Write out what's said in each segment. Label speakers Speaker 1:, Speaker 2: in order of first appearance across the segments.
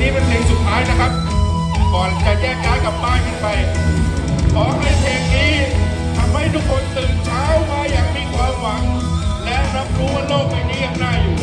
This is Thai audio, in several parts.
Speaker 1: นี้เป็นเพลงสุดท้ายนะครับ ก่อนจะแยกย้ายกลับบ้านกันไปขอให้เพลงนี้ทำให้ทุกคนตื่นเช้ามาอย่างมีความหวัง และรับรู้ว่าโลกใบนี้ยังน่าอยู่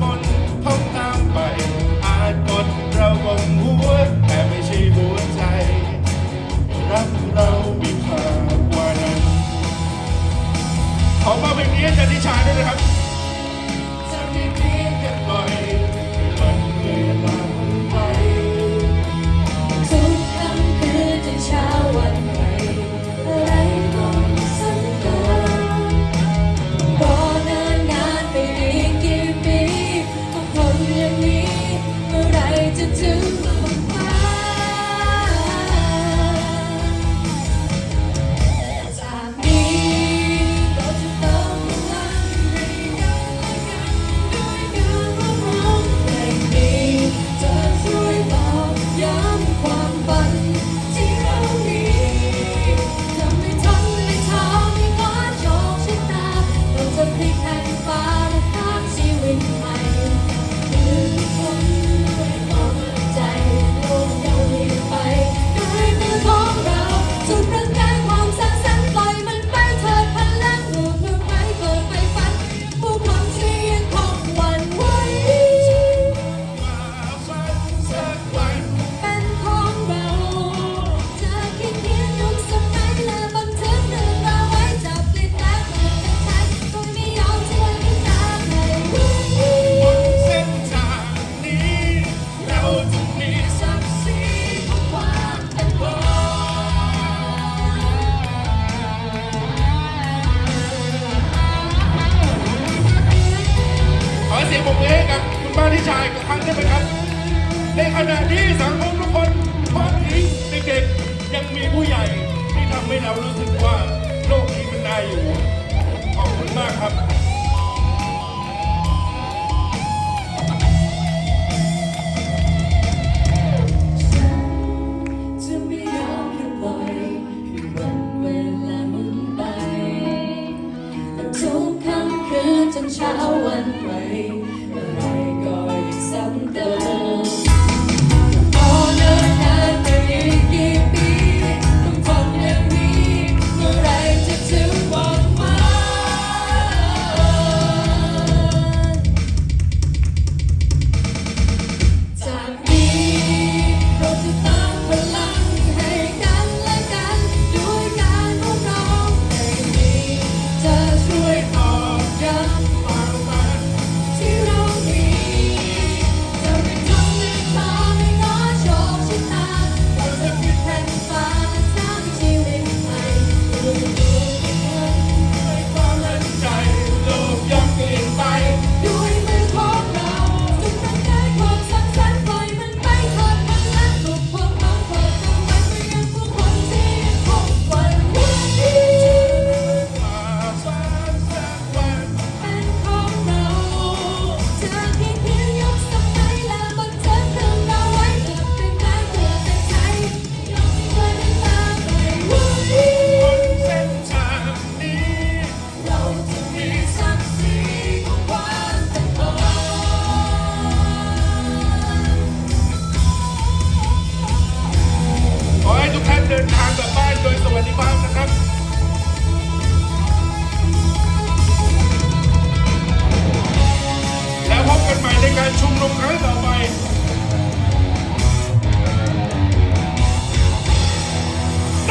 Speaker 1: มนท่องตามไป อาจกดระวงหัว แต่ไม่ใช่หัวใจ รักเรามีค่ากวันขอมอบเพล
Speaker 2: งนี้ให้อาจารนิชาด้วยนะครับ ครั้
Speaker 1: งด้
Speaker 2: ว
Speaker 1: ยนครับ ในขณะที่สังคมทุกคนทอดนี้งเด็กๆยังมีผู้ใหญ่ที่ทำให้เรารู้สึกว่าโลกนี้มันน่าอยู่ Thank you.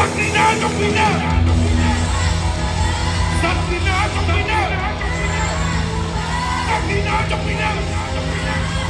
Speaker 1: Sanguinato Pina! Sanguinato Pina! Sanguinato Pina! Sanguinato Pina!